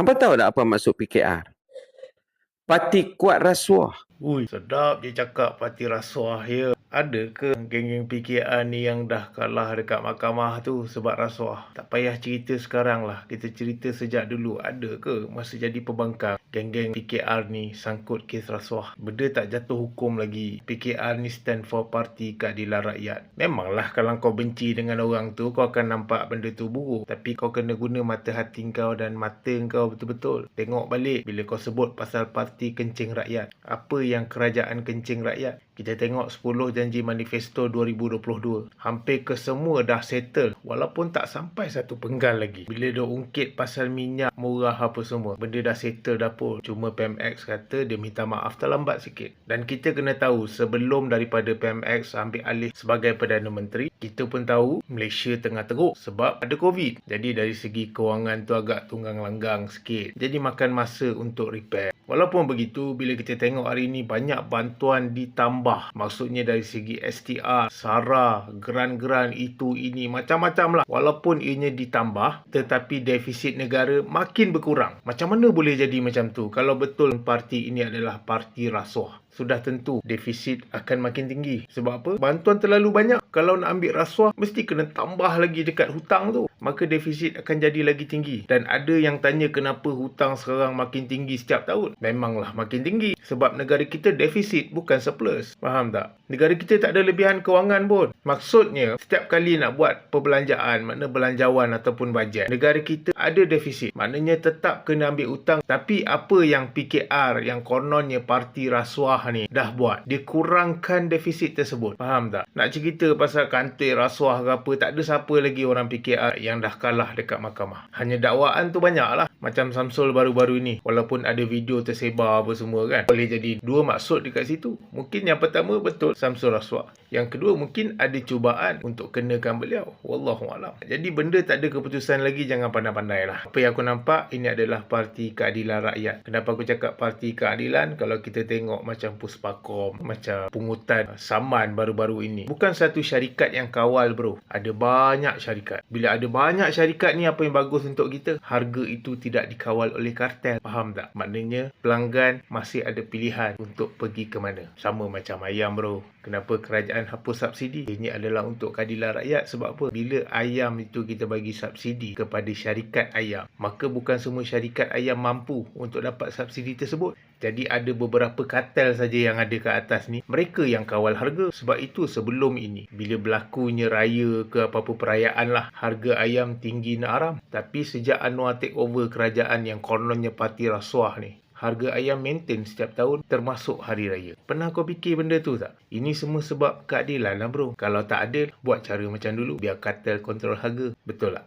Hampa tahu tak apa maksud PKR? Parti kuat rasuah. Ui, sedap dia cakap parti rasuah ya. Ada ke geng-geng PKR ni yang dah kalah dekat mahkamah tu sebab rasuah? Tak payah cerita sekarang lah. Kita cerita sejak dulu. Ada ke masa jadi pembangkang? Geng-geng PKR ni sangkut kes rasuah. Benda tak jatuh hukum lagi. PKR ni stand for Parti Keadilan Rakyat. Memanglah kalau kau benci dengan orang tu, kau akan nampak benda tu buruk. Tapi kau kena guna mata hati kau dan mata kau betul-betul. Tengok balik bila kau sebut pasal Parti Kencing Rakyat. Apa yang kerajaan kencing rakyat? Kita tengok 10 janji manifesto 2022. Hampir ke semua dah settle. Walaupun tak sampai satu penggal lagi. Bila dia ungkit pasal minyak murah apa semua. Benda dah settle dah pun. Cuma PMX kata dia minta maaf terlambat sikit. Dan kita kena tahu sebelum daripada PMX ambil alih sebagai Perdana Menteri. Kita pun tahu Malaysia tengah teruk sebab ada COVID. Jadi dari segi kewangan tu agak tunggang langgang sikit. Jadi makan masa untuk repair. Walaupun begitu, bila kita tengok hari ini banyak bantuan ditambah. Maksudnya dari segi STR, SARA, geran-geran itu ini, macam-macam lah. Walaupun ianya ditambah, tetapi defisit negara makin berkurang. Macam mana boleh jadi macam tu? Kalau betul parti ini adalah parti rasuah sudah tentu defisit akan makin tinggi. Sebab apa? Bantuan terlalu banyak. Kalau nak ambil rasuah, mesti kena tambah lagi dekat hutang tu. Maka defisit akan jadi lagi tinggi. Dan ada yang tanya kenapa hutang sekarang makin tinggi setiap tahun. Memanglah makin tinggi. Sebab negara kita defisit bukan surplus. Faham tak? Negara kita tak ada lebihan kewangan pun. Maksudnya, setiap kali nak buat perbelanjaan, makna belanjawan ataupun bajet, negara kita ada defisit. Maknanya tetap kena ambil hutang. Tapi apa yang PKR, yang kononnya parti rasuah ni dah buat. Dia kurangkan defisit tersebut. Faham tak? Nak cerita pasal kantor rasuah ke apa, tak ada siapa lagi orang PKR yang dah kalah dekat mahkamah. Hanya dakwaan tu banyak lah. Macam Samsul baru-baru ni. Walaupun ada video tersebar apa semua kan. Boleh jadi dua maksud dekat situ. Mungkin yang pertama betul Samsul rasuah. Yang kedua mungkin ada cubaan untuk kenakan beliau. Wallahualam. Jadi benda tak ada keputusan lagi jangan pandai-pandai lah. Apa yang aku nampak ini adalah Parti Keadilan Rakyat. Kenapa aku cakap Parti Keadilan? Kalau kita tengok macam Puspakom, macam pungutan saman baru-baru ini. Bukan satu syarikat yang kawal bro. Ada banyak syarikat. Bila ada banyak syarikat ni apa yang bagus untuk kita? Harga itu tidak dikawal oleh kartel. Faham tak? Maknanya pelanggan masih ada pilihan untuk pergi ke mana. Sama macam ayam bro. Kenapa kerajaan hapus subsidi? Ini adalah untuk keadilan rakyat. Sebab apa? Bila ayam itu kita bagi subsidi kepada syarikat ayam, maka bukan semua syarikat ayam mampu untuk dapat subsidi tersebut. Jadi ada beberapa kartel saja yang ada ke atas ni. Mereka yang kawal harga. Sebab itu sebelum ini. Bila berlakunya raya ke apa-apa perayaan lah. Harga ayam tinggi nak haram. Tapi sejak Anwar take over kerajaan yang kononnya parti rasuah ni. Harga ayam maintain setiap tahun termasuk hari raya. Pernah kau fikir benda tu tak? Ini semua sebab keadilan lah bro. Kalau tak adil, buat cara macam dulu. Biar kartel kontrol harga. Betul tak?